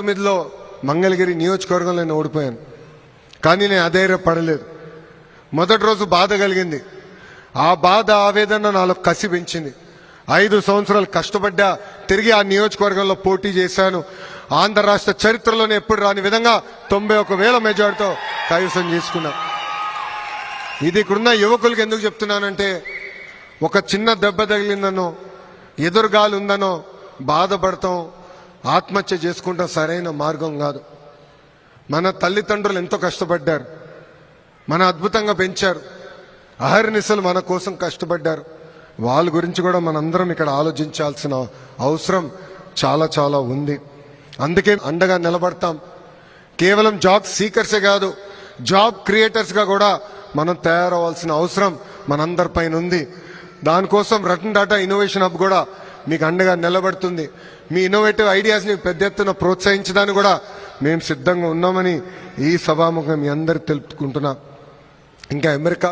తొమ్మిదిలో మంగళగిరి నియోజకవర్గంలో నేను ఓడిపోయాను. కానీ నేను అధైర్యపడలేదు. మొదటి రోజు బాధ కలిగింది. ఆ బాధ ఆవేదన నాలో కసి పెంచింది. ఐదు సంవత్సరాలు కష్టపడ్డా తిరిగి ఆ నియోజకవర్గంలో పోటీ చేశాను. ఆంధ్ర రాష్ట్ర చరిత్రలోనే ఎప్పుడు రాని విధంగా తొంభై ఒక వేల మెజార్టీతో కైవసం చేసుకున్నా. ఇది ఇక్కడున్న యువకులకి ఎందుకు చెప్తున్నానంటే ఒక చిన్న దెబ్బ తగిలిందనో ఎదురుగాలు ఉందనో బాధపడతాం. ఆత్మహత్య చేసుకుంటాం సరైన మార్గం కాదు. మన తల్లిదండ్రులు ఎంతో కష్టపడ్డారు. మన అద్భుతంగా పెంచారు. అహర్నిశలు మన కోసం కష్టపడ్డారు. వాళ్ళ గురించి కూడా మనందరం ఇక్కడ ఆలోచించాల్సిన అవసరం చాలా చాలా ఉంది. అందుకే అండగా నిలబడతాం. కేవలం జాబ్ సీకర్సే కాదు జాబ్ క్రియేటర్స్గా కూడా మనం తయారవ్వాల్సిన అవసరం మనందరిపైన ఉంది. దానికోసం రతన్ డాటా ఇన్నోవేషన్ హబ్ కూడా మీకు అండగా నిలబడుతుంది. మీ ఇన్నోవేటివ్ ఐడియాస్ని పెద్ద ఎత్తున ప్రోత్సహించడానికి కూడా మేము సిద్ధంగా ఉన్నామని ఈ సభాముఖం మీ అందరికి తెలుపుకుంటున్నా. ఇంకా అమెరికా